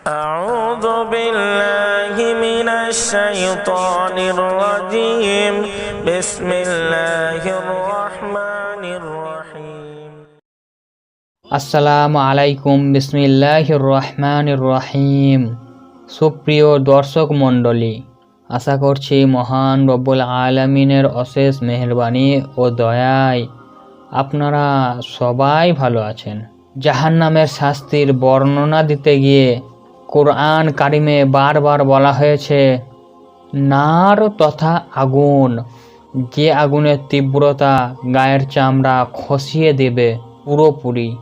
أعوذ بالله من الشيطان الرجيم بسم الله الرحمن الرحيم আসসালামু আলাইকুম বিসমিল্লাহ রহমান রহিম সুপ্রিয় দর্শক মণ্ডলী আশা করছি মহান রব্বুল আলমিনের অশেষ মেহরবানি ও দয়ায় আপনারা সবাই ভালো আছেন জাহান্নামের শাস্তির বর্ণনা দিতে গিয়ে কোরআন কারিমে বারবার বলা হয়েছে, নার তথা আগুন, যে আগুনের তীব্রতা গায়ের চামড়া খসিয়ে দেবে পুরোপুরি,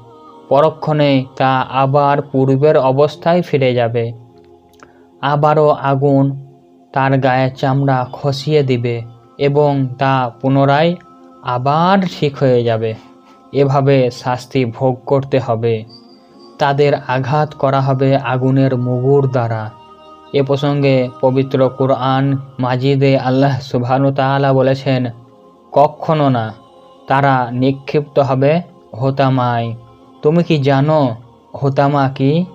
পরক্ষণে তা আবার পূর্বের অবস্থায় ফিরে যাবে। আবারও আগুন তার গায়ের চামড়া খসিয়ে দিবে এবং তা পুনরায় আবার ঠিক হয়ে যাবে। এভাবে শাস্তি ভোগ করতে হবে। তাদের আঘাত করা হবে আগুনের মুগুর দ্বারা। এ প্রসঙ্গে পবিত্র কোরআন মাজিদে আল্লাহ সুবহানু তাআলা বলেছেন, কখনো না, তারা নিক্ষিপ্ত হবে হোতামায়। তুমি কি জানো হোতামা কি?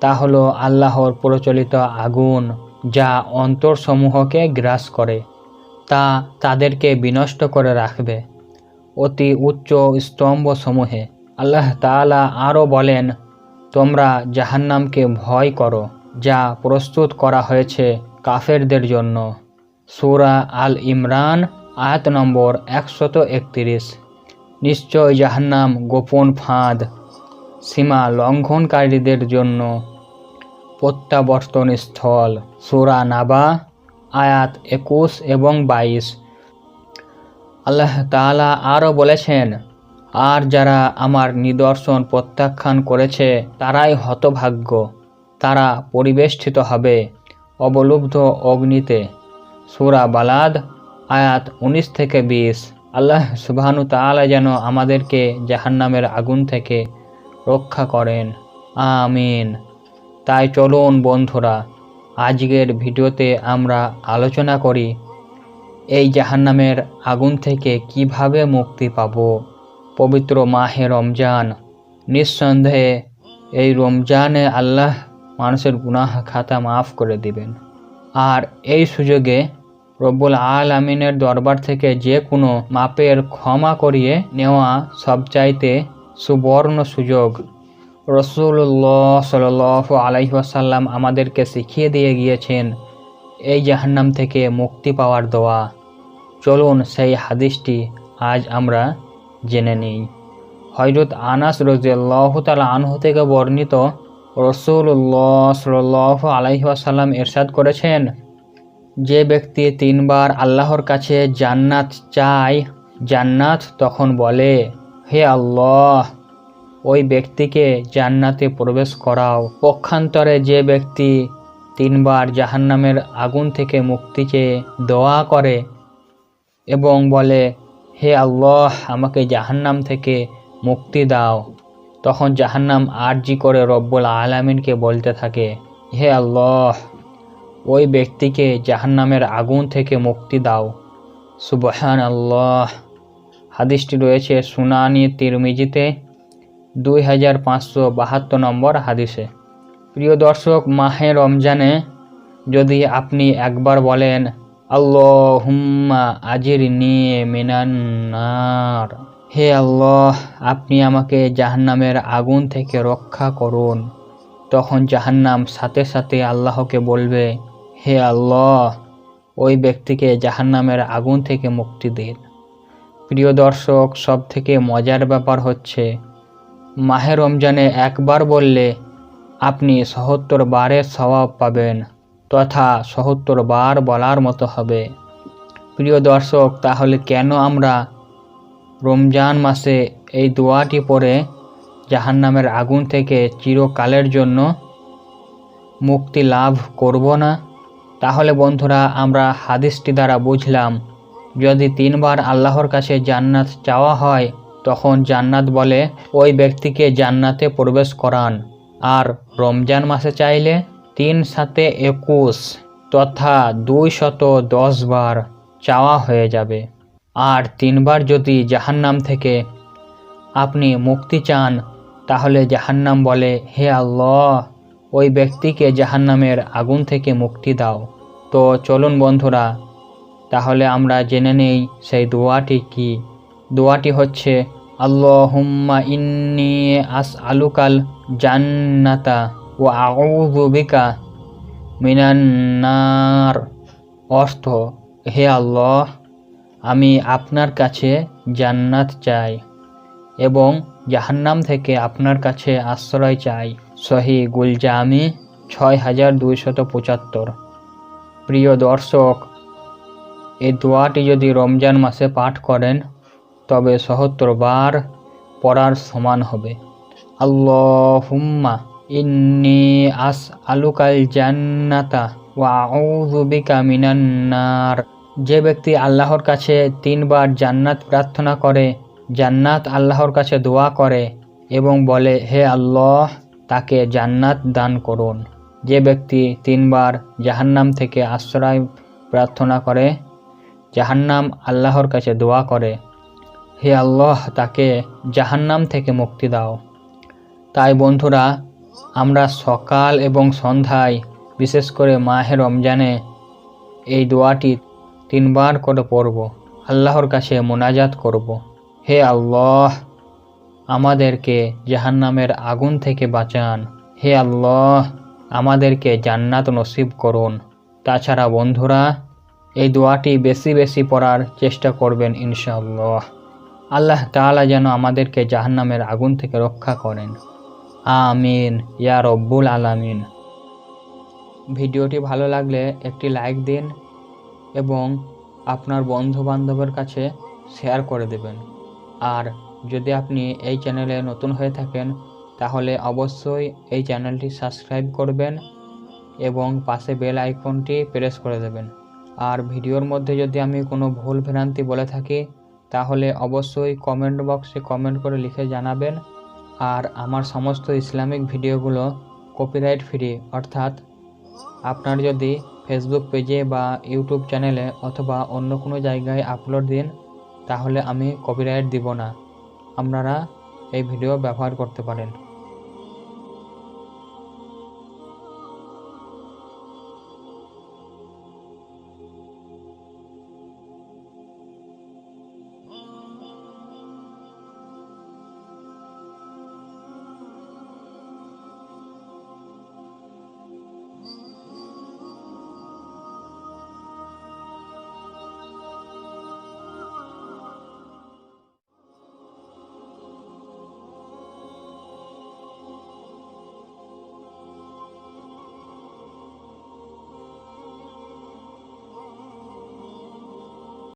তা হলো আল্লাহর প্রচলিত আগুন যা অন্তরসমূহকে গ্রাস করে, তা তাদেরকে বিনষ্ট করে রাখবে। অতি উচ্চ স্তম্ভসমূহে আল্লাহ তাআলা আরও বলেন তোমরা জাহান্নামকে ভয় করো, যা প্রস্তুত করা হয়েছে কাফেরদের জন্য। সুরা আল ইমরান, আয়াত নম্বর একশত একত্রিশ। নিশ্চয় জাহান্নাম গোপন ফাঁদ, সীমা লঙ্ঘনকারীদের জন্য প্রত্যাবর্তন স্থল। সুরা নাবা, আয়াত একুশ এবং বাইশ। আল্লাহ তালা আরও বলেছেন আর যারা আমার নিদর্শন প্রত্যাখ্যান করেছে, তারাই হতভাগ্য। তারা পরিবেষ্টিত হবে অবলুব্ধ অগ্নিতে। সুরা বালাদ, আয়াত উনিশ থেকে বিশ। আল্লাহ সুবহানু তাআলা যেন আমাদেরকে জাহান্নামের আগুন থেকে রক্ষা করেন। আমিন। তাই চলুন বন্ধুরা, আজকের ভিডিওতে আমরা আলোচনা করি, এই জাহান্নামের আগুন থেকে কীভাবে মুক্তি পাব? পবিত্র মাহে রমজান। নিঃসন্দেহে এই রমজানে আল্লাহ মানুষের গুনাহ খাতা মাফ করে দিবেন। আর এই সুযোগে রব্বুল আল আমিনের দরবার থেকে যে কোনো মাপের ক্ষমা করিয়ে নেওয়া সবচাইতে সুবর্ণ সুযোগ। রসুল্লাহ সাল আলাইসাল্লাম আমাদেরকে শিখিয়ে দিয়ে গিয়েছেন, এই জাহান্নাম থেকে মুক্তি পাওয়ার দোয়া। চলুন সেই হাদিসটি আজ আমরা জেনে নিই। হজরত আনাস রাজিয়াল্লাহ তালা আনহু থেকে বর্ণিত রসুল্লাহ সাল আলাইসাল্লাম এরশাদ করেছেন, যে ব্যক্তি তিনবার আল্লাহর কাছে জান্নাত চায়, জান্নাত তখন বলে, হে আল্লাহ, ওই ব্যক্তিকে জান্নাতে প্রবেশ করাও পক্ষান্তরে যে ব্যক্তি তিনবার জাহান্নামের আগুন থেকে মুক্তিকে দোয়া করে এবং বলে হে আল্লাহ, আমাকে জাহান্নাম থেকে মুক্তি দাও। তখন জাহান্নাম আরজি করে রব্বুল আলামিনকে বলতে থাকে, হে আল্লাহ, ওই ব্যক্তিকে জাহান্নামের আগুন থেকে মুক্তি দাও। সুবহান আল্লাহ হাদিসটি রয়েছে সুনানি তিরমিজিতে দুই হাজার পাঁচশো বাহাত্তর নম্বর হাদিসে। প্রিয় দর্শক, মাহে রমজানে যদি আপনি একবার বলেন আল্লাহ হুম্মা আজির নিয়ে মিনান্নার হে আল্লাহ, আপনি আমাকে জাহান্নামের আগুন থেকে রক্ষা করুন। তখন জাহান্নাম সাথে সাথে আল্লাহকে বলবে, হে আল্লাহ, ওই ব্যক্তিকে জাহান্নামের আগুন থেকে মুক্তি দিন। প্রিয় দর্শক সব থেকে মজার ব্যাপার হচ্ছে, মাহে রমজানে একবার বললে আপনি সহত্তর বারে স্বভাব পাবেন। তথা সহত্তর বার বলার মতো হবে। প্রিয় দর্শক, তাহলে কেন আমরা রমজান মাসে এই দোয়াটি পরে জাহান্নামের আগুন থেকে চিরকালের জন্য মুক্তি লাভ করব না? তাহলে বন্ধুরা, আমরা হাদিসটি দ্বারা বুঝলাম, যদি তিনবার আল্লাহর কাছে জান্নাত চাওয়া হয়, তখন জান্নাত বলে, ওই ব্যক্তিকে জান্নাতে প্রবেশ করান। আর রমজান মাসে চাইলে তিন সাথে একুশ তথা দুই শত দশ বার চাওয়া হয়ে যাবে। আর তিনবার যদি জাহান্নাম থেকে আপনি মুক্তি চান, তাহলে জাহান্নাম বলে, হে আল্লাহ, ওই ব্যক্তিকে জাহান্নামের আগুন থেকে মুক্তি দাও। তো চলুন বন্ধুরা, তাহলে আমরা জেনে নেই সেই দোয়াটি কি। দোয়াটি হচ্ছে, আল্লাহুম্মা ইন্নি আস আলুকাল জান্নাতা। আউযু বিকা মিনান্নার অর্থ, হে আল্লাহ, আমি আপনার কাছে জান্নাত চাই এবং জাহান্নাম থেকে আপনার কাছে আশ্রয় চাই। সহি গুলজামি ছয় হাজার দুইশত পঁচাত্তর। প্রিয় দর্শক এই দোয়াটি যদি রমজান মাসে পাঠ করেন, তবে সহত্তর বার পড়ার সমান হবে। আল্লাহুম্মা ইন্নি আস আলুকাল জান্নাতা ওয়া আউযু বিকা মিনান যে ব্যক্তি আল্লাহর কাছে তিনবার জান্নাত প্রার্থনা করে, জান্নাত আল্লাহর কাছে দোয়া করে এবং বলে, হে আল্লাহ, তাকে জান্নাত দান করুন। যে ব্যক্তি তিনবার জাহান্নাম থেকে আশ্রয় প্রার্থনা করে, জাহান্নাম আল্লাহর কাছে দোয়া করে, হে আল্লাহ, তাকে জাহান্নাম থেকে মুক্তি দাও। তাই বন্ধুরা আমরা সকাল এবং সন্ধ্যায়, বিশেষ করে মাহে রমজানে, এই দোয়াটি তিনবার করে পড়ব, আল্লাহর কাছে মোনাজাত করব। হে আল্লাহ, আমাদেরকে জাহান্নামের আগুন থেকে বাঁচান। হে আল্লাহ, আমাদেরকে জান্নাত নসিব করুন। তাছাড়া বন্ধুরা, এই দোয়াটি বেশি বেশি পড়ার চেষ্টা করবেন ইনশাআল্লাহ। আল্লাহ তাআলা যেন আমাদেরকে জাহান্নামের আগুন থেকে রক্ষা করেন। আমিন, ইয়া রব্বুল আলামিন। ভিডিওটি ভালো লাগলে একটি লাইক দিন এবং আপনার বন্ধু বান্ধবের কাছে শেয়ার করে দেবেন। আর যদি আপনি এই চ্যানেলে নতুন হয়ে থাকেন, তাহলে অবশ্যই এই চ্যানেলটি সাবস্ক্রাইব করবেন এবং পাশে বেল আইকনটি প্রেস করে দেবেন। আর ভিডিওর মধ্যে যদি আমি কোনো ভুল ভ্রান্তি বলে থাকি, তাহলে অবশ্যই কমেন্ট বক্সে কমেন্ট করে লিখে জানাবেন। আর আমার সমস্ত ইসলামিক ভিডিওগুলো কপিরাইট ফ্রি অর্থাৎ আপনার যদি ফেসবুক পেজে বা ইউটিউব চ্যানেলে অথবা অন্য কোনো জায়গায় আপলোড দিন, তাহলে আমি কপিরাইট দিব না। আপনারা এই ভিডিও ব্যবহার করতে পারেন।